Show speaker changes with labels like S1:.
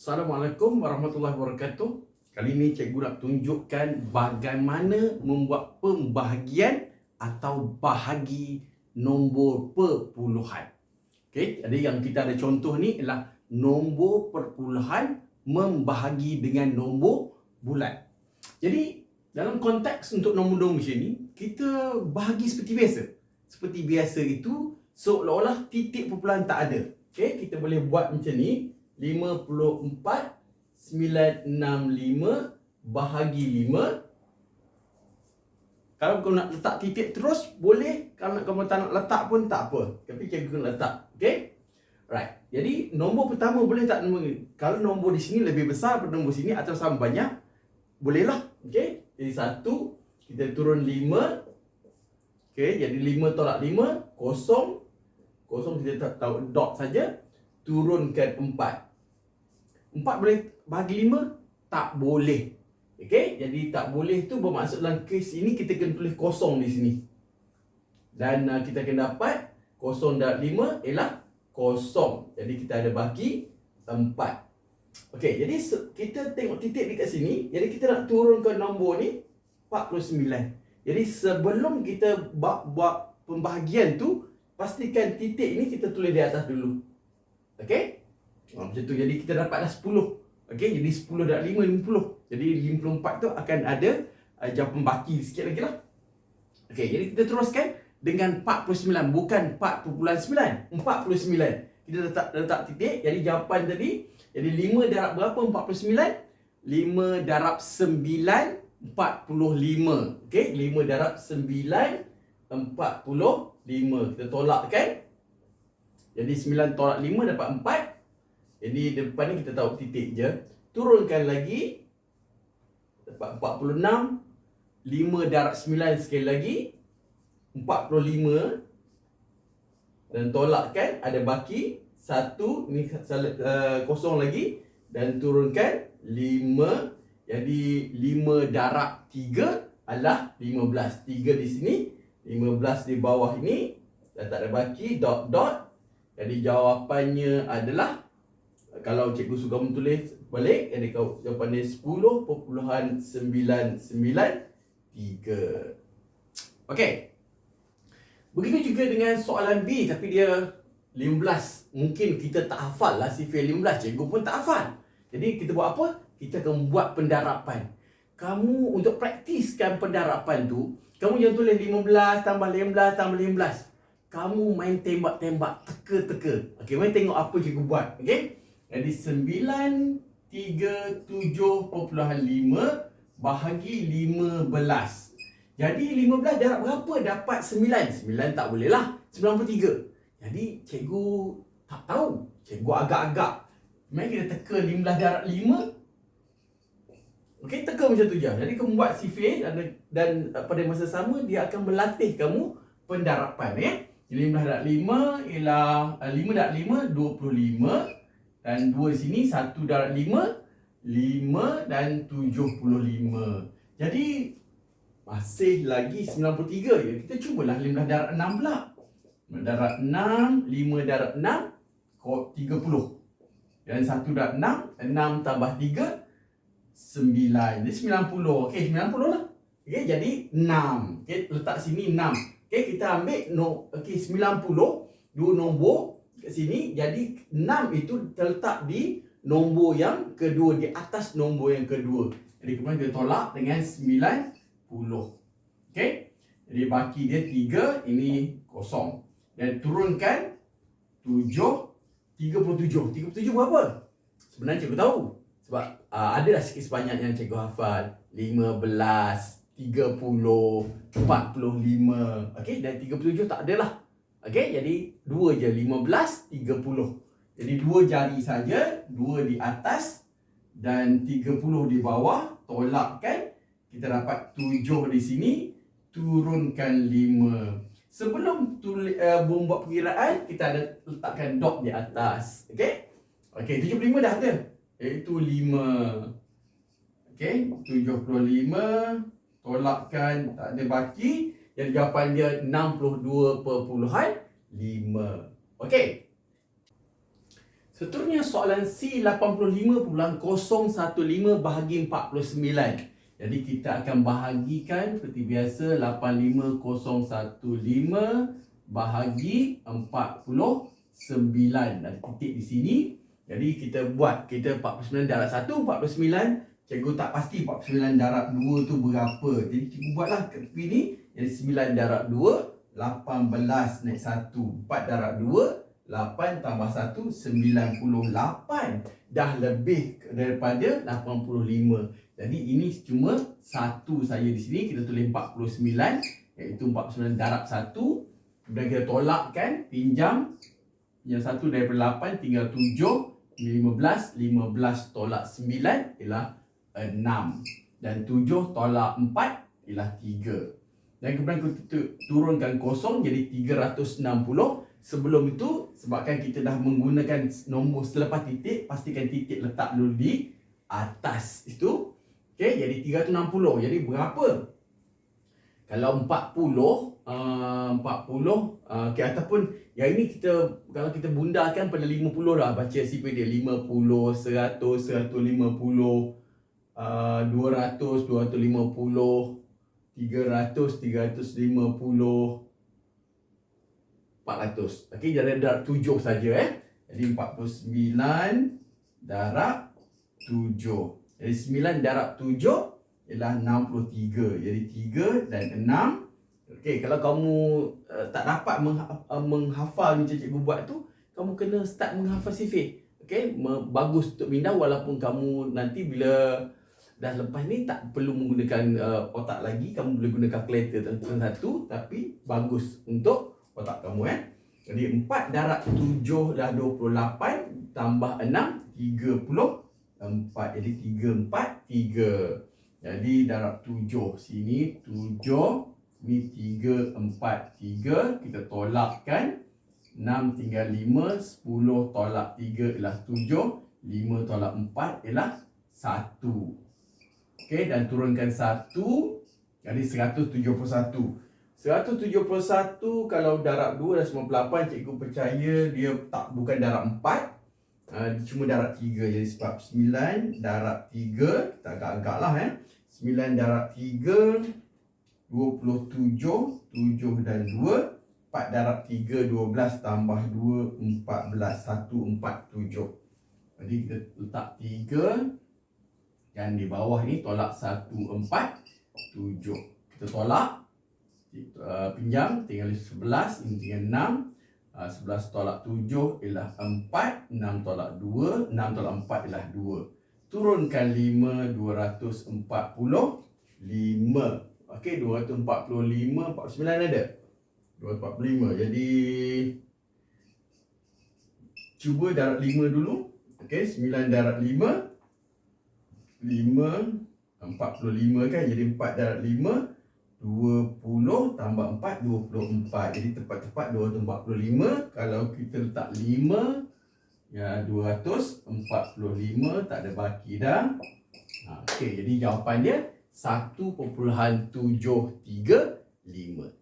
S1: Assalamualaikum warahmatullahi wabarakatuh. Kali ini cikgu nak tunjukkan bagaimana membuat pembahagian atau bahagi nombor perpuluhan. Okey, jadi yang kita ada contoh ni ialah nombor perpuluhan membahagi dengan nombor bulat. Jadi dalam konteks untuk nombor-nombor macam ni, kita bahagi seperti biasa. Seperti biasa itu seolah-olah titik perpuluhan tak ada. Okey, kita boleh buat macam ni. 54 965 bahagi 5 kalau kau nak letak titik terus boleh. Kalau kamu tak nak letak pun tak apa. Tapi cikgu kena letak okey? Right. Jadi nombor pertama boleh tak nombor kalau nombor di sini lebih besar daripada nombor sini atau sama banyak bolehlah okey? Jadi satu kita turun 5 okey jadi 5 tolak 5 kosong. Kosong kita tak tahu dot saja. Turunkan 4 Empat boleh bagi lima? Tak boleh. Okey, jadi tak boleh tu bermaksud dalam kes ini kita kena tulis kosong di sini. Dan uh, kita akan dapat kosong darab lima ialah kosong. Jadi kita ada bagi empat. Okey, jadi kita tengok titik dekat sini. Jadi kita nak turunkan nombor ni 49. Jadi sebelum kita buat, buat pembahagian tu, pastikan titik ini kita tulis di atas dulu. Okey? Ha, macam tu. Jadi kita dapat dah 10. Okey, jadi 10 darab 5, 50. Jadi 54 tu akan ada uh, jawapan baki sikit lagi lah. Okey, jadi kita teruskan dengan 49. Bukan 4.9. 49. Kita letak, letak titik. Jadi jawapan tadi. Jadi 5 darab berapa 49? 5 darab 9, 45. Okey, 5 darab 9, 45. Kita tolakkan. Jadi 9 tolak 5 dapat 4. Jadi depan ni kita tahu titik je. Turunkan lagi. Dapat 46. 5 darab 9 sekali lagi. 45. Dan tolakkan. Ada baki. 1. Ni uh, kosong lagi. Dan turunkan. 5. Jadi 5 darab 3 adalah 15. 3 di sini. 15 di bawah ini. Dan tak ada baki. Dot dot. Jadi jawapannya adalah kalau cikgu suka menulis balik jadi kau jawapan dia 10.993 Okey. Begitu juga dengan soalan B tapi dia 15. Mungkin kita tak hafal lah sifir 15. Cikgu pun tak hafal. Jadi kita buat apa? Kita akan buat pendarapan. Kamu untuk praktiskan pendarapan tu, kamu jangan tulis 15 tambah 15 tambah 15. Kamu main tembak-tembak, teka-teka. Okey, main tengok apa cikgu buat. Okey? Jadi 937.5 bahagi 15. Jadi 15 darab berapa? Dapat 9. 9 tak boleh lah. 93. Jadi cikgu tak tahu. Cikgu agak-agak. Mari kita teka 15 darab 5. Okey, teka macam tu je. Jadi kamu buat sifir dan, dan pada masa sama dia akan melatih kamu pendarapan. Eh? Jadi 15 darab 5 ialah 5 darab 5, 25. Dan dua sini satu darab lima lima dan tujuh puluh lima. Jadi Masih lagi sembilan puluh tiga ya. Kita cubalah lima darab enam pula. Lima darab enam lima darab enam tiga puluh. Dan satu darab enam enam tambah tiga sembilan. Jadi sembilan puluh. Okey sembilan puluh lah. Okey jadi enam. Okey letak sini enam. Okey kita ambil no, Okey sembilan puluh Dua nombor kat sini jadi 6 itu terletak di nombor yang kedua di atas nombor yang kedua. Jadi kemudian kita tolak dengan 90. Okey. Jadi baki dia 3 ini kosong. Dan turunkan 7 37. 37 berapa? Sebenarnya cikgu tahu. Sebab uh, ada lah sikit sebanyak yang cikgu hafal. 15, 30, 45. Okey, dan 37 tak adalah. Okey, jadi dua je 15 30. Jadi dua jari saja, dua di atas dan 30 di bawah, tolakkan kita dapat 7 di sini, turunkan 5. Sebelum tulis uh, buat perkiraan, kita ada letakkan dot di atas. Okey? Okey, 75 dah ada. Iaitu 5. Okey, 75 tolakkan tak ada baki jadi jawapan dia 62.5. Okey. Seterusnya soalan C 85.015 bahagi 49. Jadi kita akan bahagikan seperti biasa 85015 bahagi 49. Ada titik di sini. Jadi kita buat kita 49 darab 1 49 Cikgu tak pasti 49 darab 2 tu berapa. Jadi cikgu buatlah ke ni. Jadi 9 darab 2 18 naik 1 4 darab 2 8 tambah 1 98 dah lebih daripada 85 jadi ini cuma satu saya di sini kita tulis 49 iaitu 49 darab 1 kemudian kita tolakkan pinjam. Yang satu daripada 8 tinggal 7 15 15 tolak 9 ialah 6 dan 7 tolak 4 ialah 3 dan kemudian kita turunkan kosong jadi 360 sebelum itu sebabkan kita dah menggunakan nombor selepas titik pastikan titik letak dulu di atas itu. Okey jadi 360 jadi berapa? Kalau 40 uh, 40 uh, okey ataupun yang ini kita kalau kita bundarkan pada 50 lah baca CP dia 50 100 150 uh, 200 250 300 350 400. Okey, jadi darab 7 saja eh. Jadi 49 darab 7. Jadi 9 darab 7 ialah 63. Jadi 3 dan 6. Okey, kalau kamu uh, tak dapat mengha- uh, menghafal macam cikgu buat tu, kamu kena start menghafal sifir. Okey, bagus untuk minda walaupun kamu nanti bila dah lepas ni tak perlu menggunakan uh, otak lagi, kamu boleh guna kalkulator tentang satu tapi bagus untuk otak kamu eh. Jadi 4 darab 7 dah 28 tambah 6 34. Jadi 3 4 3. Jadi darab 7 sini 7 ni 3 4 3 kita tolakkan 6 tinggal 5 10 tolak 3 ialah 7 5 tolak 4 ialah 1 Okey dan turunkan 1 jadi 171 171 kalau darab 2 dah 98 cikgu percaya dia tak bukan darab 4 uh, dia cuma darab 3 jadi sebab 9 darab 3 kita agak-agak lah eh. 9 darab 3 27 7 dan 2 4 darab 3 12 tambah 2 14 1 4 7 jadi kita letak 3 dan di bawah ni tolak 1 4 7 kita tolak uh, pinjam tinggal 11 ini tinggal 6 uh, 11 tolak 7 ialah 4 6 tolak 2 6 tolak 4 ialah 2 turunkan 5 245 okey 245 49 ada? 245 jadi cuba darab 5 dulu. Okey 9 darab 5 5 45 kan? Jadi 4 darab 5 20 tambah 4 24 jadi tepat-tepat 245 kalau kita letak 5 ya 245 tak ada baki dah. Ha, okey jadi jawapan dia 1.735